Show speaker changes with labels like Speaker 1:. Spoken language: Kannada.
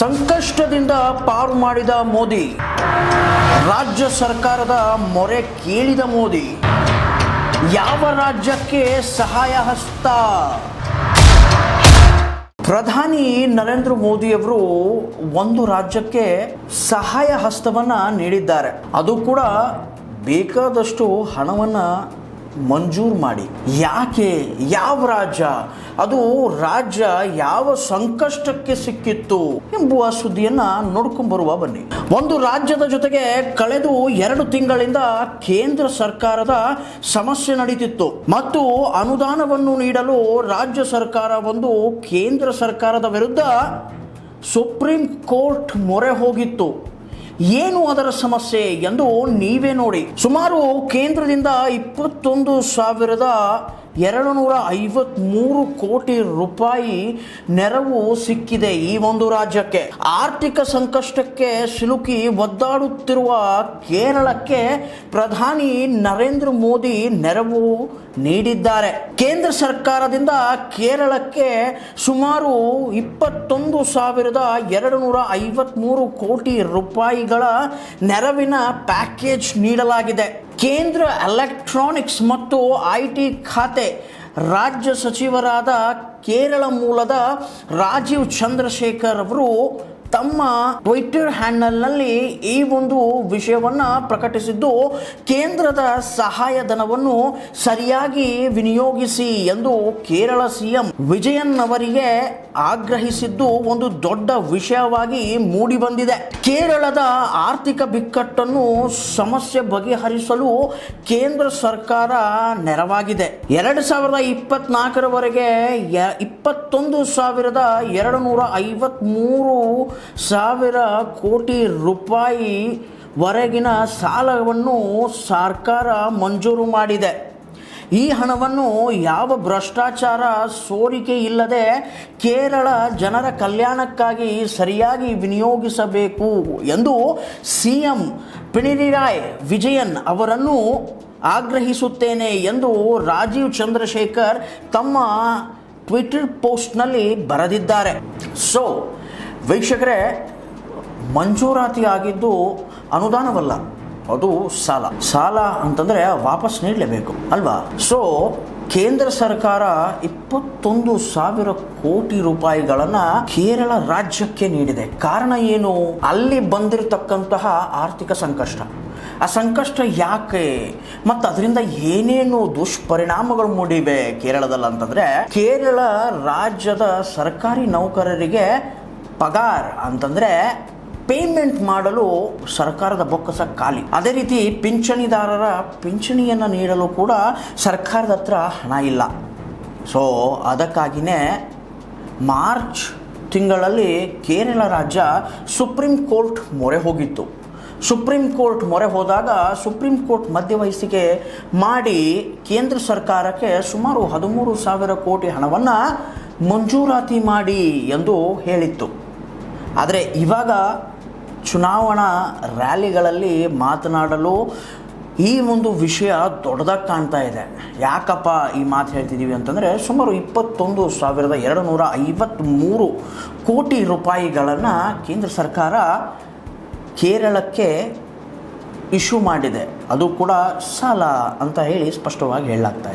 Speaker 1: ಸಂಕಷ್ಟದಿಂದ ಪಾರು ಮಾಡಿದ ಮೋದಿ, ರಾಜ್ಯ ಸರ್ಕಾರದ ಮೊರೆ ಕೇಳಿದ ಮೋದಿ, ಯಾವ ರಾಜ್ಯಕ್ಕೆ ಸಹಾಯ ಹಸ್ತ? ಪ್ರಧಾನಿ ನರೇಂದ್ರ ಮೋದಿಯವರು ಒಂದು ರಾಜ್ಯಕ್ಕೆ ಸಹಾಯ ಹಸ್ತವನ್ನು ನೀಡಿದ್ದಾರೆ. ಅದು ಕೂಡ ಬೇಕಾದಷ್ಟು ಹಣವನ್ನು ಮಂಜೂರು ಮಾಡಿ. ಯಾಕೆ? ಯಾವ ರಾಜ್ಯ? ಅದು ರಾಜ್ಯ ಯಾವ ಸಂಕಷ್ಟಕ್ಕೆ ಸಿಕ್ಕಿತ್ತು ಎಂಬುವ ಸುದ್ದಿಯನ್ನು ನೋಡ್ಕೊಂಬರುವ ಬನ್ನಿ. ಒಂದು ರಾಜ್ಯದ ಜೊತೆಗೆ ಕಳೆದು ಎರಡು ತಿಂಗಳಿಂದ ಕೇಂದ್ರ ಸರ್ಕಾರದ ಸಮಸ್ಯೆ ನಡೀತಿತ್ತು. ಮತ್ತು ಅನುದಾನವನ್ನು ನೀಡಲು ರಾಜ್ಯ ಸರ್ಕಾರ ಒಂದು ಕೇಂದ್ರ ಸರ್ಕಾರದ ವಿರುದ್ಧ ಸುಪ್ರೀಂ ಕೋರ್ಟ್ ಮೊರೆ ಹೋಗಿತ್ತು. ಏನು ಅದರ ಸಮಸ್ಯೆ ಎಂದು ನೀವೇ ನೋಡಿ. ಸುಮಾರು ಕೇಂದ್ರದಿಂದ ಇಪ್ಪತ್ತೊಂದು ಸಾವಿರದ ಎರಡು ನೂರ ಐವತ್ಮೂರು ಕೋಟಿ ರೂಪಾಯಿ ನೆರವು ಸಿಕ್ಕಿದೆ ಈ ಒಂದು ರಾಜ್ಯಕ್ಕೆ. ಆರ್ಥಿಕ ಸಂಕಷ್ಟಕ್ಕೆ ಸಿಲುಕಿ ಒದ್ದಾಡುತ್ತಿರುವ ಕೇರಳಕ್ಕೆ ಪ್ರಧಾನಿ ನರೇಂದ್ರ ಮೋದಿ ನೆರವು ನೀಡಿದ್ದಾರೆ. ಕೇಂದ್ರ ಸರ್ಕಾರದಿಂದ ಕೇರಳಕ್ಕೆ ಸುಮಾರು ಇಪ್ಪತ್ತೊಂದು ಸಾವಿರದ ಎರಡು ನೂರ ಐವತ್ಮೂರು ಕೋಟಿ ರೂಪಾಯಿಗಳ ನೆರವಿನ ಪ್ಯಾಕೇಜ್ ನೀಡಲಾಗಿದೆ. ಕೇಂದ್ರ ಎಲೆಕ್ಟ್ರಾನಿಕ್ಸ್ ಮತ್ತು ಐ ಟಿ ಖಾತೆ ರಾಜ್ಯ ಸಚಿವರಾದ ಕೇರಳ ಮೂಲದ ರಾಜೀವ್ ಚಂದ್ರಶೇಖರ್ ಅವರು ತಮ್ಮ ಟ್ವಿಟರ್ ಹ್ಯಾಂಡಲ್ನಲ್ಲಿ ಈ ಒಂದು ವಿಷಯವನ್ನ ಪ್ರಕಟಿಸಿದ್ದು, ಕೇಂದ್ರದ ಸಹಾಯಧನವನ್ನು ಸರಿಯಾಗಿ ವಿನಿಯೋಗಿಸಿ ಎಂದು ಕೇರಳ ಸಿಎಂ ವಿಜಯನ್ ಅವರಿಗೆ ಆಗ್ರಹಿಸಿದ್ದು ಒಂದು ದೊಡ್ಡ ವಿಷಯವಾಗಿ ಮೂಡಿಬಂದಿದೆ. ಕೇರಳದ ಆರ್ಥಿಕ ಬಿಕ್ಕಟ್ಟನ್ನು ಸಮಸ್ಯೆ ಬಗೆಹರಿಸಲು ಕೇಂದ್ರ ಸರ್ಕಾರ ನೆರವಾಗಿದೆ. ಎರಡು ಸಾವಿರದ ಇಪ್ಪತ್ನಾಲ್ಕರವರೆಗೆ ಇಪ್ಪತ್ತೊಂದು ಸಾವಿರದ ಎರಡು ನೂರ ಐವತ್ತ್ಮೂರು ಸಾವಿರ ಕೋಟಿ ರೂಪಾಯಿ ವರೆಗಿನ ಸಾಲವನ್ನು ಸರ್ಕಾರ ಮಂಜೂರು ಮಾಡಿದೆ. ಈ ಹಣವನ್ನು ಯಾವ ಭ್ರಷ್ಟಾಚಾರ ಸೋರಿಕೆ ಇಲ್ಲದೆ ಕೇರಳ ಜನರ ಕಲ್ಯಾಣಕ್ಕಾಗಿ ಸರಿಯಾಗಿ ವಿನಿಯೋಗಿಸಬೇಕು ಎಂದು ಸಿ ಎಂ ಪಿಣರಾಯ್ ವಿಜಯನ್ ಅವರನ್ನು ಆಗ್ರಹಿಸುತ್ತೇನೆ ಎಂದು ರಾಜೀವ್ ಚಂದ್ರಶೇಖರ್ ತಮ್ಮ ಟ್ವಿಟರ್ ಪೋಸ್ಟ್ನಲ್ಲಿ ಬರೆದಿದ್ದಾರೆ. ಸೊ ವೀಕ್ಷಕರೇ ಮಂಜೂರಾತಿ ಆಗಿದ್ದು ಅನುದಾನವಲ್ಲ. ಅದು ಸಾಲ. ಸಾಲ ಅಂತಂದರೆ ವಾಪಸ್ ನೀಡಲೇಬೇಕು, ಅಲ್ವಾ? ಸೊ ಕೇಂದ್ರ ಸರ್ಕಾರ ಇಪ್ಪತ್ತೊಂದು ಸಾವಿರ ಕೋಟಿ ರೂಪಾಯಿಗಳನ್ನು ಕೇರಳ ರಾಜ್ಯಕ್ಕೆ ನೀಡಿದೆ. ಕಾರಣ ಏನು? ಅಲ್ಲಿ ಬಂದಿರತಕ್ಕಂತಹ ಆರ್ಥಿಕ ಸಂಕಷ್ಟ. ಆ ಸಂಕಷ್ಟ ಯಾಕೆ? ಮತ್ತು ಅದರಿಂದ ಏನೇನು ದುಷ್ಪರಿಣಾಮಗಳು ಮೂಡಿವೆ ಕೇರಳದಲ್ಲಿ ಅಂತಂದ್ರೆ ಕೇರಳ ರಾಜ್ಯದ ಸರ್ಕಾರಿ ನೌಕರರಿಗೆ ಪಗಾರ್ ಅಂತಂದ್ರೆ ಪೇಮೆಂಟ್ ಮಾಡಲು ಸರ್ಕಾರದ ಬೊಕ್ಕಸ ಖಾಲಿ. ಅದೇ ರೀತಿ ಪಿಂಚಣಿದಾರರ ಪಿಂಚಣಿಯನ್ನು ನೀಡಲು ಕೂಡ ಸರ್ಕಾರದ ಹತ್ರ ಹಣ ಇಲ್ಲ. ಸೊ ಅದಕ್ಕಾಗಿಯೇ ಮಾರ್ಚ್ ತಿಂಗಳಲ್ಲಿ ಕೇರಳ ರಾಜ್ಯ ಸುಪ್ರೀಂ ಕೋರ್ಟ್ ಮೊರೆ ಹೋಗಿತ್ತು. ಸುಪ್ರೀಂ ಕೋರ್ಟ್ ಮೊರೆ ಹೋದಾಗ ಸುಪ್ರೀಂ ಕೋರ್ಟ್ ಮಧ್ಯವಹಿಸಿಕೆ ಮಾಡಿ ಕೇಂದ್ರ ಸರ್ಕಾರಕ್ಕೆ ಸುಮಾರು ಹದಿಮೂರು ಸಾವಿರ ಕೋಟಿ ಹಣವನ್ನು ಮಂಜೂರಾತಿ ಮಾಡಿ ಎಂದು ಹೇಳಿತ್ತು. ಆದರೆ ಇವಾಗ ಚುನಾವಣಾ ರ್ಯಾಲಿಗಳಲ್ಲಿ ಮಾತನಾಡಲು ಈ ಒಂದು ವಿಷಯ ದೊಡ್ಡದಾಗಿ ಕಾಣ್ತಾ ಇದೆ. ಯಾಕಪ್ಪ ಈ ಮಾತು ಹೇಳ್ತಿದ್ದೀವಿ ಅಂತಂದರೆ ಸುಮಾರು ಇಪ್ಪತ್ತೊಂದು ಸಾವಿರದ ಎರಡು ನೂರ ಐವತ್ತ್ಮೂರು ಕೋಟಿ ರೂಪಾಯಿಗಳನ್ನು ಕೇಂದ್ರ ಸರ್ಕಾರ ಕೇರಳಕ್ಕೆ ಇಶ್ಯೂ ಮಾಡಿದೆ. ಅದು ಕೂಡ ಸಾಲ ಅಂತ ಹೇಳಿ ಸ್ಪಷ್ಟವಾಗಿ ಹೇಳಲಾಗ್ತಾ